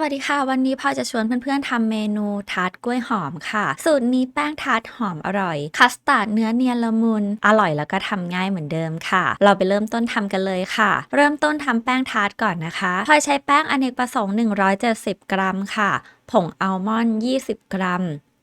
วัสดีค่ะ วันนี้พ่อยจะชวนเพื่อนๆทำเมนูทาร์ตกล้วยหอมค่ะ สูตรนี้แป้งทาร์ตหอมอร่อย คัสตาร์ดเนื้อเนียนละมุน อร่อยแล้วก็ทำง่ายเหมือนเดิมค่ะ เราไปเริ่มต้นทำกันเลยค่ะ เริ่มต้นทำแป้งทาร์ตก่อนนะคะพลอยใช้แป้งอเนกประสงค์ 170 กรัมค่ะ ผงอัลมอนด์ 20 กรัม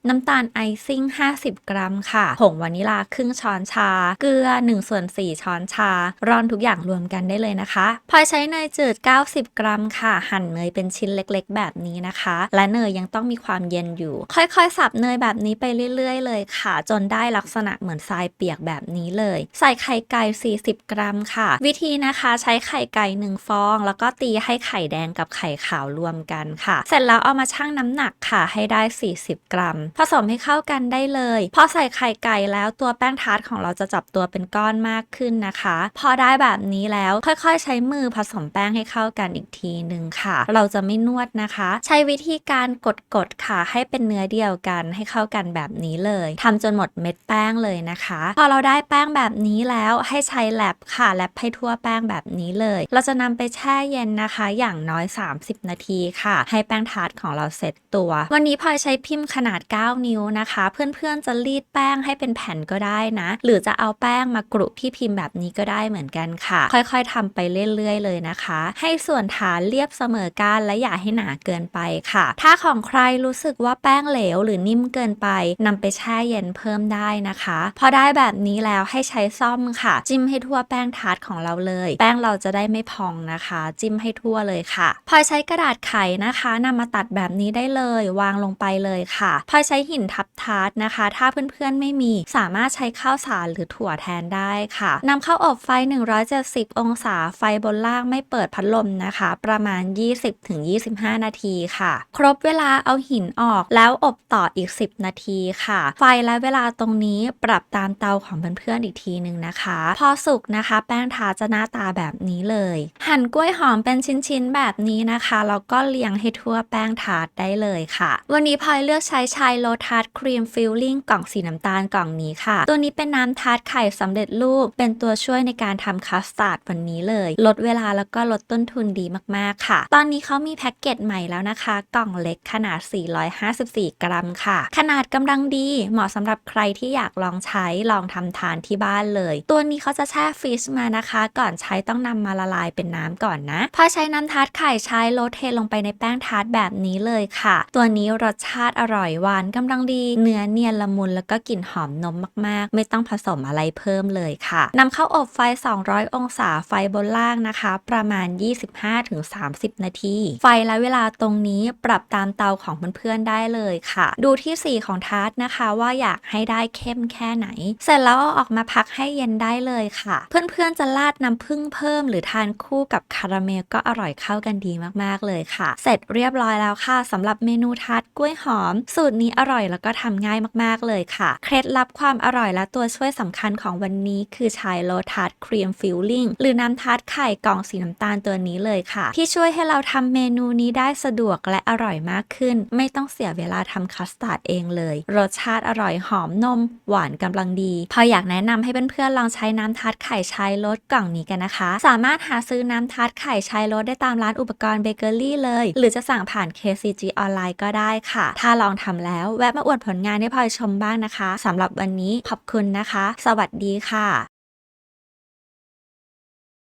น้ำตาลไอซิ่ง 50 กรัมค่ะ ผงวานิลาครึ่งช้อนชา เกลือ1ส่วน4ช้อนชา ร่อนทุกอย่างรวมกันได้เลยนะคะพลอยใช้เนยจืด 90 กรัมค่ะ หั่นเนยเป็นชิ้นเล็กๆ แบบนี้นะคะ และเนยยังต้องมีความเย็นอยู่ ค่อยๆ สับเนยแบบนี้ไปเรื่อยๆ เลยค่ะ จนได้ลักษณะเหมือนทรายเปียกแบบนี้เลย ใส่ไข่ไก่ 40 กรัมค่ะ วิธีนะคะใช้ไข่ไก่1ฟอง แล้วก็ตีให้ไข่แดงกับไข่ขาวรวมกันค่ะ เสร็จแล้วเอามาชั่งน้ำหนักค่ะให้ได้ 40 กรัมผสมให้เข้ากันได้เลยพอใส่ไข่ไก่แล้วตัวแป้งทาร์ตของเราจะจับตัวเป็นก้อนมากขึ้นนะคะ พอได้แบบนี้แล้วค่อยๆ ใช้มือผสมแป้งให้เข้ากันอีกทีหนึ่งค่ะ เราจะไม่นวดนะคะ ใช้วิธีการกดๆค่ะ ให้เป็นเนื้อเดียวกันให้เข้ากันแบบนี้เลยทำจนหมดเม็ดแป้งเลยนะคะ พอเราได้แป้งแบบนี้แล้วให้ใช้แลบค่ะแลบให้ทั่วแป้งแบบนี้เลย เราจะนำไปแช่เย็นนะคะ อย่างน้อย 30 นาทีค่ะ ให้แป้งทาร์ตของเราเสร็จตัว วันนี้พลอยใช้พิมพ์ขนาด9นิ้วนะคะ เพื่อนๆจะรีดแป้งให้เป็นแผ่นก็ได้นะ หรือจะเอาแป้งมากรุที่พิมพ์แบบนี้ก็ได้เหมือนกันค่ะ ค่อยๆทำไปเรื่อยๆเลยนะคะ ให้ส่วนฐานเรียบเสมอกันและอย่าให้หนาเกินไปค่ะ ถ้าของใครรู้สึกว่าแป้งเหลวหรือนิ่มเกินไปนำไปแช่เย็นเพิ่มได้นะคะ พอได้แบบนี้แล้วให้ใช้ซ่อมค่ะ จิ้มให้ทั่วแป้งทาร์ตของเราเลย แป้งเราจะได้ไม่พองนะคะ จิ้มให้ทั่วเลยค่ะ พอใช้กระดาษไขนะคะนำมาตัดแบบนี้ได้เลย วางลงไปเลยค่ะ พอใช้หินทับทาร์ตนะคะ ถ้าเพื่อนๆไม่มีสามารถใช้ข้าวสารหรือถั่วแทนได้ค่ะนำเข้าอบไฟ 170 องศาไฟบนล่างไม่เปิดพัดลมนะคะ ประมาณ 20-25 นาทีค่ะ ครบเวลาเอาหินออกแล้วอบต่ออีก 10 นาทีค่ะ ไฟและเวลาตรงนี้ปรับตามเตาของเพื่อนๆอีกทีหนึ่งนะคะ พอสุกนะคะ แป้งทาจะหน้าตาแบบนี้เลย หั่นกล้วยหอมเป็นชิ้นๆแบบนี้นะคะแล้วก็เรียงให้ทั่วแป้งทาได้เลยค่ะ วันนี้พลอยเลือกใช้ชายโลทาร์ตครีมฟิลลิ่งกล่องสีน้ำตาลกล่องนี้ค่ะ ตัวนี้เป็นน้ำทาร์ตไข่สำเร็จรูป เป็นตัวช่วยในการทำคัสตาร์ดวันนี้เลย ลดเวลาแล้วก็ลดต้นทุนดีมากๆค่ะ ตอนนี้เขามีแพ็กเกจใหม่แล้วนะคะ กล่องเล็กขนาด 454 กรัมค่ะ ขนาดกำลังดีเหมาะสำหรับใครที่อยากลองใช้ลองทำทานที่บ้านเลย ตัวนี้เขาจะแช่ฟรีซมานะคะ ก่อนใช้ต้องนำมาละลายเป็นน้ำก่อนนะพอใช้น้ำทาร์ตไข่ใช้โรเทลงไปในแป้งทาร์ตแบบนี้เลยค่ะ ตัวนี้รสชาติอร่อยหวานกำลังดี เนื้อเนียนละมุนแล้วก็กลิ่นหอมนมมากๆ ไม่ต้องผสมอะไรเพิ่มเลยค่ะนำเข้าอบไฟ 200 องศาไฟบนล่างนะคะ ประมาณ 25-30 นาที ไฟและเวลาตรงนี้ปรับตามเตาของเพื่อนๆได้เลยค่ะ ดูที่สีของทาร์ตนะคะว่าอยากให้ได้เข้มแค่ไหน เสร็จแล้วเอาออกมาพักให้เย็นได้เลยค่ะ เพื่อนๆจะราดน้ำผึ้งเพิ่ม หรือทานคู่กับคาราเมลก็อร่อยเข้ากันดีมากๆเลยค่ะ เสร็จเรียบร้อยแล้วค่ะสำหรับเมนูทาร์ตกล้วยหอม สูตรนี้อร่อยแล้วก็ทำง่ายมากๆเลยค่ะ เคล็ดลับความอร่อยและตัวช่วยสำคัญของวันนี้คือชายโลทาร์ตครีมฟิลลิ่งหรือน้ำทาร์ตไข่กล่องสีน้ำตาลตัวนี้เลยค่ะ ที่ช่วยให้เราทำเมนูนี้ได้สะดวกและอร่อยมากขึ้น ไม่ต้องเสียเวลาทำคัสตาร์ดเองเลย รสชาติอร่อยหอมนม หวานกำลังดี พออยากแนะนำให้เพื่อนๆลองใช้น้ำทาร์ตไข่ชายรสกล่องนี้กันนะคะ สามารถหาซื้อน้ำทาร์ตไข่ชายรสได้ตามร้านอุปกรณ์เบเกอรี่เลย หรือจะสั่งผ่าน KCG ออนไลน์ก็ได้ค่ะ ถ้าลองทำแล้วแวะมาอวดผลงานให้พลอยชมบ้างนะคะสำหรับวันนี้ขอบคุณนะคะ สวัสดีค่ะ